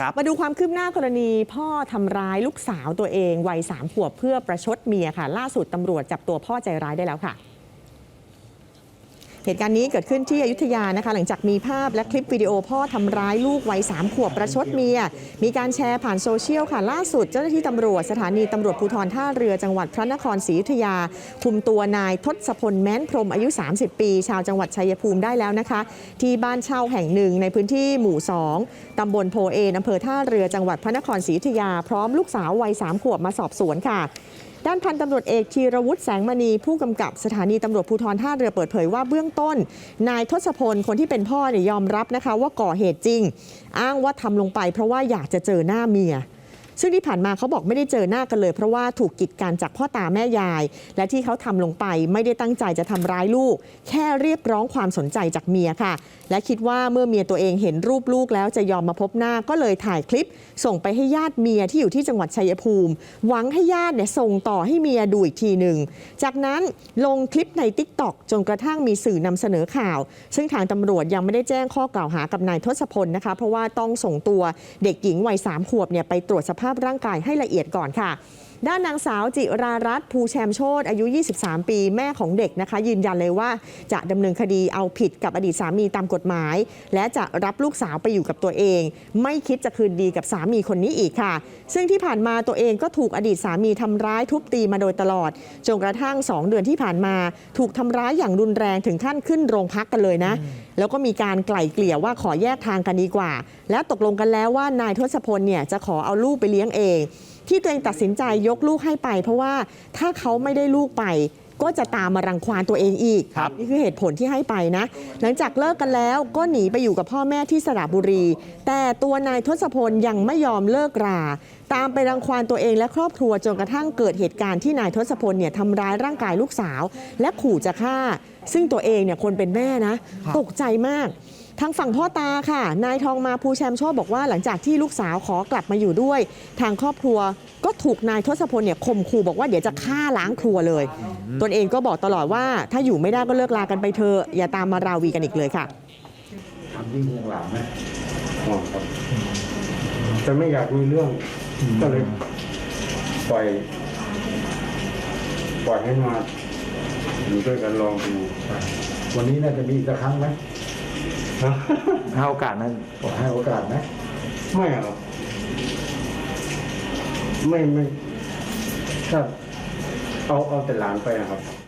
ครับมาดูความคืบหน้ากรณีพ่อทำร้ายลูกสาวตัวเองวัยสามขวบเพื่อประชดเมียค่ะ ล่าสุดตำรวจจับตัวพ่อใจร้ายได้แล้วค่ะ เหตุการณ์นี้เกิดขึ้นที่อยุธยานะคะ หลังจากมีภาพและคลิปวิดีโอพ่อทำร้ายลูกวัยสามขวบประชดเมีย มีการแชร์ผ่านโซเชียลค่ะ ล่าสุดเจ้าหน้าที่ตำรวจสถานีตำรวจภูธรท่าเรือจังหวัดพระนครศรีอยุธยา คุมตัวนายทศพลแม้นพรหมอายุ 30 ปี ชาวจังหวัดชัยภูมิได้แล้วนะคะ ที่บ้านเช่าแห่งหนึ่งในพื้นที่หมู่ 2 ตำบลโพเอนอำเภอท่าเรือจังหวัดพระนครศรีอยุธยา พร้อมลูกสาววัยสามขวบมาสอบสวนค่ะ ด้านพันตำรวจเอกธีรวุฒิแสงมณีผู้กำกับสถานีตำรวจภูธรท่าเรือเปิดเผยว่าเบื้องต้น นายทศพลคนที่เป็นพ่อเนี่ยยอมรับนะคะว่าก่อเหตุจริง อ้างว่าทำลงไปเพราะว่าอยากจะเจอหน้าเมีย ซึ่งที่ผ่านมาเขาบอกไม่ได้เจอหน้ากันเลย เพราะว่าถูกกีดกันจากพ่อตาแม่ยาย และที่เขาทำลงไปไม่ได้ตั้งใจจะทำร้ายลูก แค่เรียกร้องความสนใจจากเมียค่ะ และคิดว่าเมื่อเมียตัวเองเห็นรูปลูกแล้วจะยอมมาพบหน้าก็เลยถ่ายคลิป ส่งไปให้ญาติเมียที่อยู่ที่จังหวัดชัยภูมิ หวังให้ญาติเนี่ยส่งต่อให้เมียดูอีกทีหนึ่งจากนั้นลงคลิปใน t ิ k t o k จนกระทั่งมีสื่อนำเสนอข่าว ซึ่งทางตำรวจยังไม่ได้แจ้งข้อกล่าวหากับนายทศพลนะคะ เพราะว่าต้องส่งตัวเด็กหญิงวัยสามขวบเนี่ยไปตรวจสภาพร่างกายให้ละเอียดก่อนค่ะ ด้านนางสาวจิรารัตน์ภูแชมโชตอายุ 23 ปีแม่ของเด็กนะคะ ยืนยันเลยว่าจะดำเนินคดีเอาผิดกับอดีตสามีตามกฎหมาย และจะรับลูกสาวไปอยู่กับตัวเอง ไม่คิดจะคืนดีกับสามีคนนี้อีกค่ะ ซึ่งที่ผ่านมาตัวเองก็ถูกอดีตสามีทำร้ายทุบตีมาโดยตลอดจนกระทั่ง 2 เดือนที่ผ่านมา ถูกทำร้ายอย่างรุนแรงถึงขั้นขึ้นโรงพักกันเลยนะ แล้วก็มีการไกล่เกลี่ยว่าขอแยกทางกันดีกว่า แล้วตกลงกันแล้วว่านายทศพลเนี่ยจะขอเอาลูกไปเลี้ยงเอง ที่ตัวเองตัดสินใจยกลูกให้ไป เพราะว่าถ้าเขาไม่ได้ลูกไป ก็จะตามมารังควานตัวเองอีกครับนี่คือเหตุผลที่ให้ไปนะ หลังจากเลิกกันแล้วก็หนีไปอยู่กับพ่อแม่ที่สระบุรี แต่ตัวนายทศพลยังไม่ยอมเลิกรา ตามไปรังควานตัวเองและครอบครัวจนกระทั่งเกิดเหตุการณ์ที่นายทศพลเนี่ยทำร้ายร่างกายลูกสาว และขู่จะฆ่า ซึ่งตัวเองเนี่ยคนเป็นแม่นะ ตกใจมาก ทางฝั่งพ่อตาค่ะ นายทองมาภูแชมโชคบอกว่าหลังจากที่ลูกสาวขอกลับมาอยู่ด้วย ทางครอบครัวก็ถูกนายทศพลเนี่ยข่มขู่บอกว่าเดี๋ยวจะฆ่าล้างครัวเลย ตนเองก็บอกตลอดว่าถ้าอยู่ไม่ได้ก็เลิกลากันไปเถอะอย่าตามมาราวีกันอีกเลยค่ะทำยิ่งยังหลานนะห่วงครับแต่ไม่อยากมีเรื่องก็เลยปล่อยปล่อยให้มาอยู่ด้วยกันลองดูวันนี้น่าจะมีอีกสักครั้งไหมฮะ ให้โอกาสนั้นขอให้โอกาสไหมไม่อะครับไม่ไม่ถ้าเอาเอาแต่หลานไปนะครับคงเ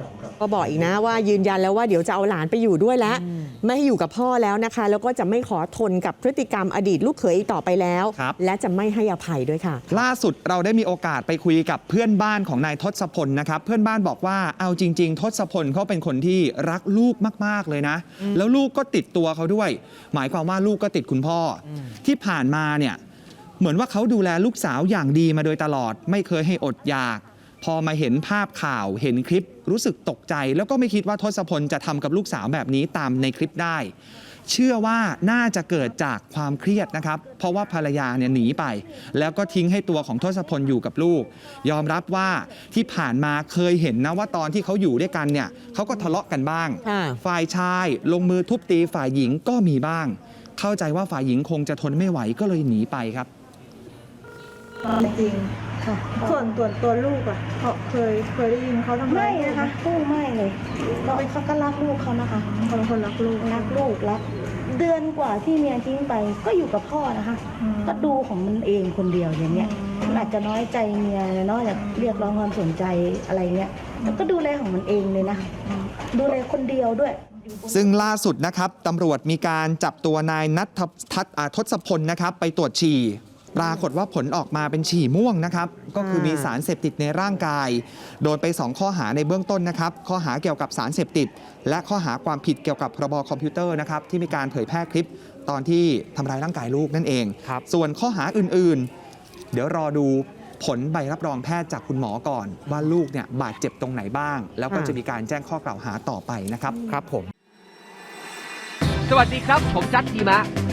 ก่าครับก็บอกอีกนะว่ายืนยันแล้วว่าเดี๋ยวจะเอาหลานไปอยู่ด้วยแล้ว ไม่ให้อยู่กับพ่อแล้วนะคะ แล้วก็จะไม่ขอทนกับพฤติกรรมอดีตลูกเขยอีกต่อไปแล้ว ครับ และจะไม่ให้อภัยด้วยค่ะ ล่าสุดเราได้มีโอกาสไปคุยกับเพื่อนบ้านของนายทศพลนะครับ เพื่อนบ้านบอกว่าเอาจริง ๆ ทศพลเขาเป็นคนที่รักลูกมาก ๆ เลยนะ แล้วลูกก็ติดตัวเขาด้วย หมายความว่าลูกก็ติดคุณพ่ออที่ผ่านมาเนี่ย เหมือนว่าเขาดูแลลูกสาวอย่างดีมาโดยตลอด ไม่เคยให้อดอยาก พอมาเห็นภาพข่าวเห็นคลิปรู้สึกตกใจ แล้วก็ไม่คิดว่าทศพลจะทำกับลูกสาวแบบนี้ตามในคลิปได้ เชื่อว่าน่าจะเกิดจากความเครียดนะครับ เพราะว่าภรรยาเนี่ยหนีไป แล้วก็ทิ้งให้ตัวของทศพลอยู่กับลูก ยอมรับว่าที่ผ่านมาเคยเห็นนะว่าตอนที่เขาอยู่ด้วยกันเนี่ยเขาก็ทะเลาะกันบ้างค่ะฝ่ายชายลงมือทุบตีฝ่ายหญิงก็มีบ้าง เข้าใจว่าฝ่ายหญิงคงจะทนไม่ไหวก็เลยหนีไปครับจริง ค่ะส่วนตัวตัวลูกอะเขาเคยเคยได้ยินเขาทำไม่ร้ายนะคะผู้ไม่เลยเราเขาก็รักลูกเขานะคะเขาเป็นคนรักลูกรักลูกรักเดือนกว่าที่เมียทิ้งไปก็อยู่กับพ่อนะคะ อืม ก็ดูของมันเองคนเดียวอย่างเงี้ยอืม มันอาจจะน้อยใจเมียเนาะอยากเรียกร้องความสนใจอะไรเงี้ยแต่ก็ดูแลของมันเองเลยนะดูแลคนเดียวด้วย ซึ่งล่าสุดนะครับตำรวจมีการจับตัวนายนัททัศน์อ่าทศพลนะครับ ไปตรวจฉี่ ปรากฏว่าผลออกมาเป็นฉี่ม่วงนะครับ ก็คือมีสารเสพติดในร่างกาย โดนไป 2 ข้อหาในเบื้องต้นนะครับ ข้อหาเกี่ยวกับสารเสพติด และข้อหาความผิดเกี่ยวกับพรบคอมพิวเตอร์นะครับที่มีการเผยแพร่คลิปตอนที่ทำร้ายร่างกายลูกนั่นเองครับส่วนข้อหาอื่นๆ เดี๋ยวรอดูผลใบรับรองแพทย์จากคุณหมอก่อน ว่าลูกเนี่ยบาดเจ็บตรงไหนบ้าง แล้วก็ค่ะจะมีการแจ้งข้อกล่าวหาต่อไปนะครับ ครับผม สวัสดีครับ ผมจัดทีมะ